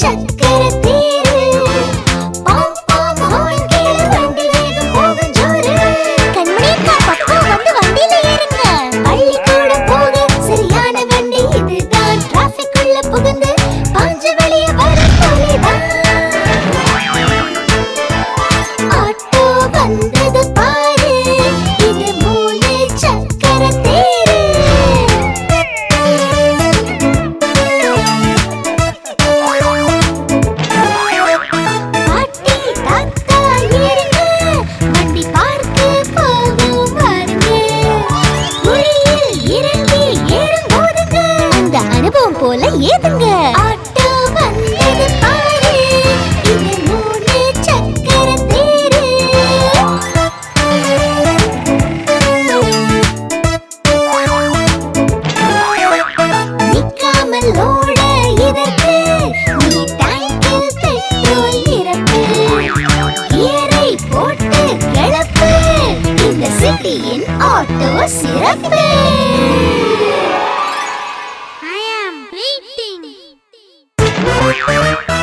Action! போல ஏதுங்க? Auto வந்தது பாரு. இது மூணு சக்கர தேரு. Oye, oye, oye.